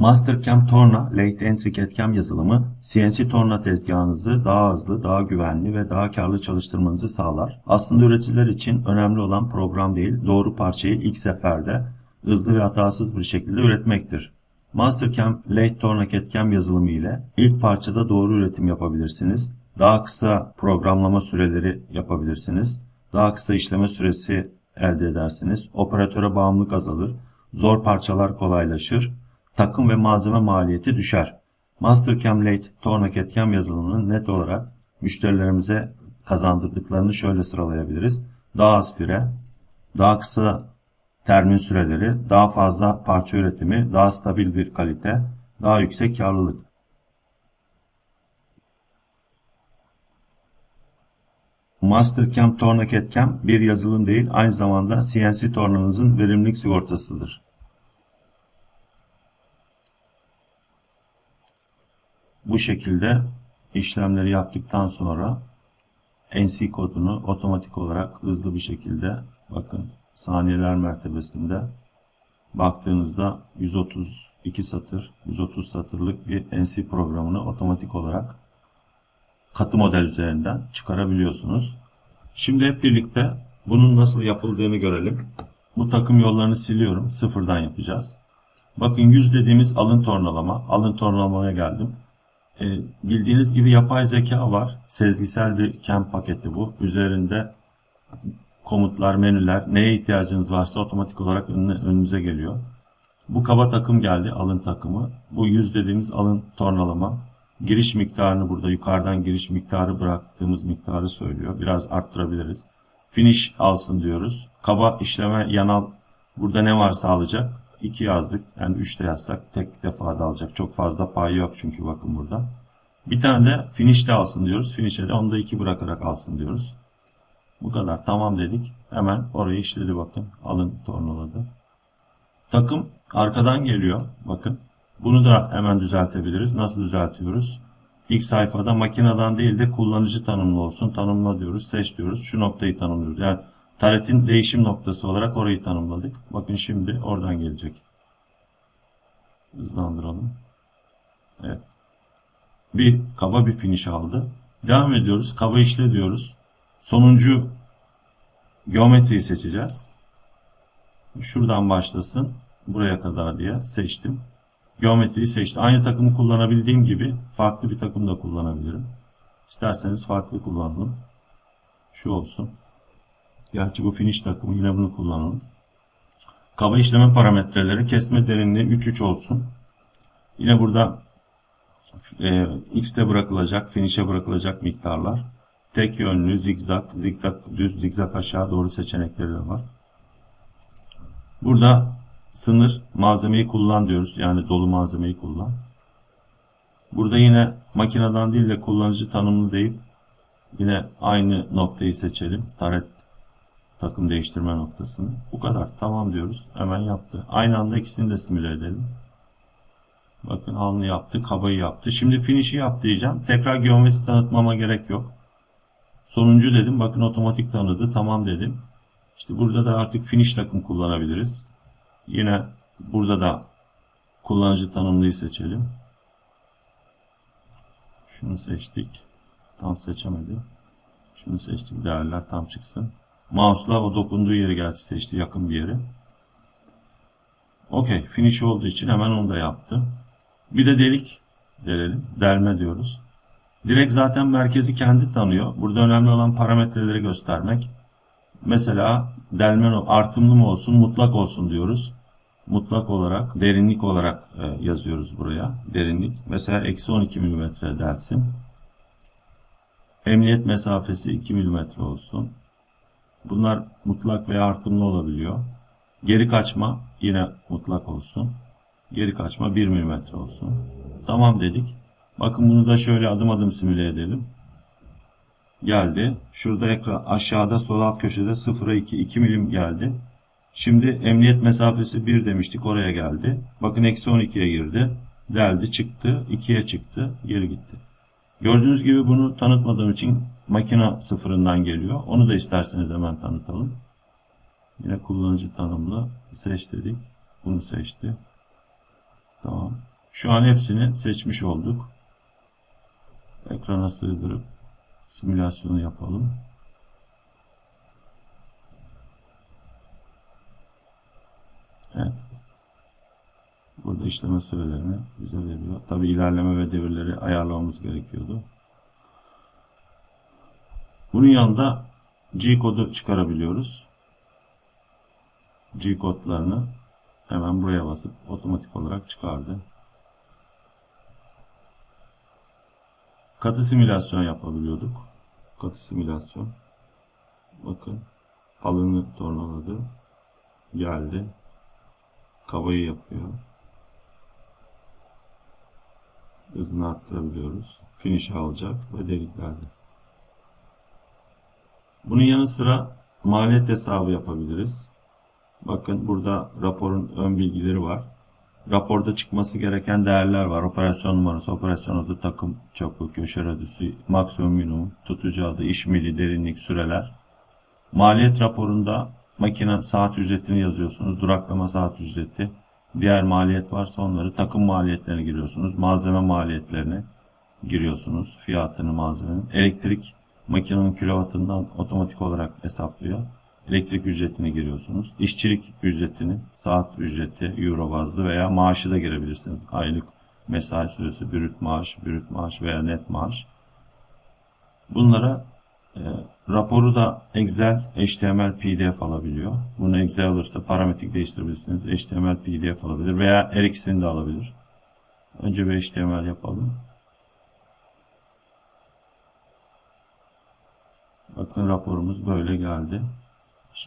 Mastercam Torna Late Entry CAD/CAM yazılımı CNC torna tezgahınızı daha hızlı, daha güvenli ve daha karlı çalıştırmanızı sağlar. Aslında üreticiler için önemli olan program değil, doğru parçayı ilk seferde hızlı ve hatasız bir şekilde üretmektir. Mastercam Late Torna CAD/CAM yazılımı ile ilk parçada doğru üretim yapabilirsiniz. Daha kısa programlama süreleri yapabilirsiniz. Daha kısa işleme süresi elde edersiniz. Operatöre bağımlılık azalır. Zor parçalar kolaylaşır. Takım ve malzeme maliyeti düşer. Mastercam Late Torna CAD/CAM yazılımının net olarak müşterilerimize kazandırdıklarını şöyle sıralayabiliriz. Daha az süre, daha kısa termin süreleri, daha fazla parça üretimi, daha stabil bir kalite, daha yüksek karlılık. Mastercam Torna CAD/CAM bir yazılım değil, aynı zamanda CNC tornanızın verimlilik sigortasıdır. Bu şekilde işlemleri yaptıktan sonra NC kodunu otomatik olarak hızlı bir şekilde bakın saniyeler mertebesinde baktığınızda 132 satır 130 satırlık bir NC programını otomatik olarak katı model üzerinden çıkarabiliyorsunuz. Şimdi hep birlikte bunun nasıl yapıldığını görelim. Bu takım yollarını siliyorum. Sıfırdan yapacağız. Bakın 100 dediğimiz alın tornalama. Alın tornalamaya geldim. E, bildiğiniz gibi yapay zeka var. Sezgisel bir CAM paketi bu. Üzerinde komutlar, menüler, neye ihtiyacınız varsa otomatik olarak önüne, önünüze geliyor. Bu kaba takım geldi, alın takımı. Bu 100 dediğimiz alın tornalama. Giriş miktarını burada yukarıdan giriş miktarı bıraktığımız miktarı söylüyor. Biraz arttırabiliriz. Finish alsın diyoruz. Kaba işleme yanal burada ne varsa alacak. 2 yazdık. Yani 3 de yazsak tek defa da alacak. Çok fazla pay yok çünkü bakın burada. Bir tane de finish de alsın diyoruz. Finish'e de onda 2 bırakarak alsın diyoruz. Bu kadar. Tamam dedik. Hemen orayı işledi bakın. Alın tornaladı. Takım arkadan geliyor. Bakın. Bunu da hemen düzeltebiliriz. Nasıl düzeltiyoruz? İlk sayfada makineden değil de kullanıcı tanımlı olsun. Tanımla diyoruz. Seç diyoruz. Şu noktayı tanımlıyoruz. Yani taretin değişim noktası olarak orayı tanımladık. Bakın şimdi oradan gelecek. Hızlandıralım. Evet. Bir kaba bir finish aldı. Devam ediyoruz. Kaba işle diyoruz. Sonuncu geometriyi seçeceğiz. Şuradan başlasın. Buraya kadar diye seçtim. Geometriyi seçtim. Aynı takımı kullanabildiğim gibi farklı bir takım da kullanabilirim. İsterseniz farklı kullanalım. Şu olsun. Gerçi bu finish takımı yine bunu kullanalım. Kaba işleme parametreleri kesme derinliği 3-3 olsun. Yine burada e, x'te bırakılacak, finish'e bırakılacak miktarlar. Tek yönlü, zigzag, zigzag düz, zigzag aşağı doğru seçenekleri de var. Burada sınır malzemeyi kullan diyoruz. Yani dolu malzemeyi kullan. Burada yine makineden değil de kullanıcı tanımlı deyip yine aynı noktayı seçelim. Taret takım değiştirme noktasını. Bu kadar. Tamam diyoruz. Hemen yaptı. Aynı anda ikisini de simüle edelim. Bakın alnı yaptı, kabayı yaptı. Şimdi finish'i yap diyeceğim. Tekrar geometri tanıtmama gerek yok. Sonuncu dedim. Bakın otomatik tanıdı. Tamam dedim. İşte burada da artık finish takım kullanabiliriz. Yine burada da kullanıcı tanımlıyı seçelim. Şunu seçtik. Tam seçemedim. Şunu seçtik. Değerler tam çıksın. Mouse'la o dokunduğu yeri gerçi seçti. Yakın bir yeri. Okey. Finish olduğu için hemen onu da yaptı. Bir de delik delelim. Delme diyoruz. Direkt zaten merkezi kendi tanıyor. Burada önemli olan parametreleri göstermek. Mesela delme artımlı mı olsun, mutlak olsun diyoruz. Mutlak olarak, derinlik olarak e, yazıyoruz buraya. Derinlik. Mesela eksi 12 mm delsin. Emniyet mesafesi 2 mm olsun. Bunlar mutlak veya artımlı olabiliyor. Geri kaçma yine mutlak olsun. Geri kaçma 1 mm olsun. Tamam dedik. Bakın bunu da şöyle adım adım simüle edelim. Geldi. Şurada ekran aşağıda sol alt köşede 0'a 2 2 milim geldi. Şimdi emniyet mesafesi 1 demiştik oraya geldi. Bakın eksi 12'ye girdi. Deldi çıktı. 2'ye çıktı. Geri gitti. Gördüğünüz gibi bunu tanıtmadığım için makine sıfırından geliyor. Onu da isterseniz hemen tanıtalım. Yine kullanıcı tanımlı seç dedik. Bunu seçti. Tamam. Şu an hepsini seçmiş olduk. Ekrana sığdırıp simülasyonu yapalım. Evet. Burada işleme sürelerini bize veriyor. Tabi ilerleme ve devirleri ayarlamamız gerekiyordu. Bunun yanında G kodu çıkarabiliyoruz. G kodlarını hemen buraya basıp otomatik olarak çıkardı. Katı simülasyon yapabiliyorduk. Katı simülasyon. Bakın alını tornaladı. Geldi. Kabayı yapıyor. Hızını arttırabiliyoruz. Finish alacak ve deliklerde. Bunun yanı sıra maliyet hesabı yapabiliriz. Bakın burada raporun ön bilgileri var. Raporda çıkması gereken değerler var. Operasyon numarası, operasyon adı, takım çapı, köşe radüsü, maksimum minimum, tutucu adı, iş mili, derinlik, süreler. Maliyet raporunda makine saat ücretini yazıyorsunuz. Duraklama saat ücreti. Diğer maliyet varsa onları takım maliyetlerini giriyorsunuz. Malzeme maliyetlerini giriyorsunuz. Fiyatını malzemenin. Elektrik makinenin kilovatından otomatik olarak hesaplıyor. Elektrik ücretini giriyorsunuz. İşçilik ücretini, saat ücreti, euro bazlı veya maaşı da girebilirsiniz. Aylık mesai süresi, brüt maaş, brüt maaş veya net maaş. Bunlara e, raporu da Excel, HTML, PDF alabiliyor. Bunu Excel alırsa parametrik değiştirebilirsiniz. HTML, PDF alabilir veya her ikisini de alabilir. Önce bir HTML yapalım. Bakın raporumuz böyle geldi.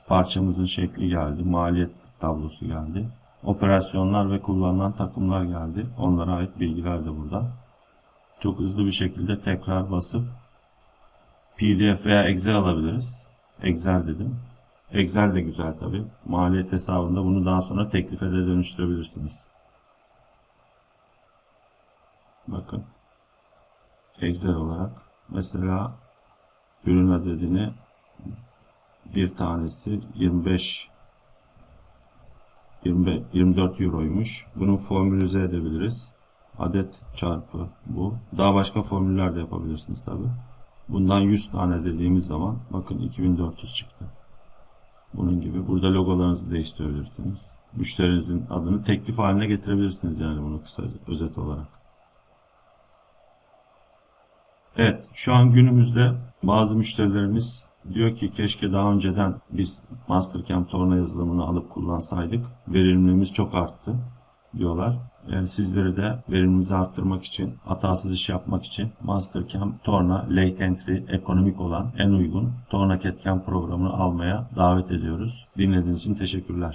Parçamızın şekli geldi. Maliyet tablosu geldi. Operasyonlar ve kullanılan takımlar geldi. Onlara ait bilgiler de burada. Çok hızlı bir şekilde tekrar basıp PDF veya Excel alabiliriz. Excel dedim. Excel de güzel tabi. Maliyet hesabında bunu daha sonra teklife de dönüştürebilirsiniz. Bakın. Excel olarak. Mesela ürün adedini bir tanesi 25 25 24 euroymuş. Bunu formülize edebiliriz. Adet çarpı bu. Daha başka formüller de yapabilirsiniz tabi. Bundan 100 tane dediğimiz zaman bakın 2400 çıktı. Bunun gibi. Burada logolarınızı değiştirebilirsiniz. Müşterinizin adını teklif haline getirebilirsiniz yani bunu kısaca özet olarak. Evet, şu an günümüzde bazı müşterilerimiz diyor ki keşke daha önceden biz Mastercam torna yazılımını alıp kullansaydık. Verimliliğimiz çok arttı diyorlar. Yani sizleri de verimimizi arttırmak için, hatasız iş yapmak için Mastercam Torna Late Entry ekonomik olan en uygun Torna CAD programını almaya davet ediyoruz. Dinlediğiniz için teşekkürler.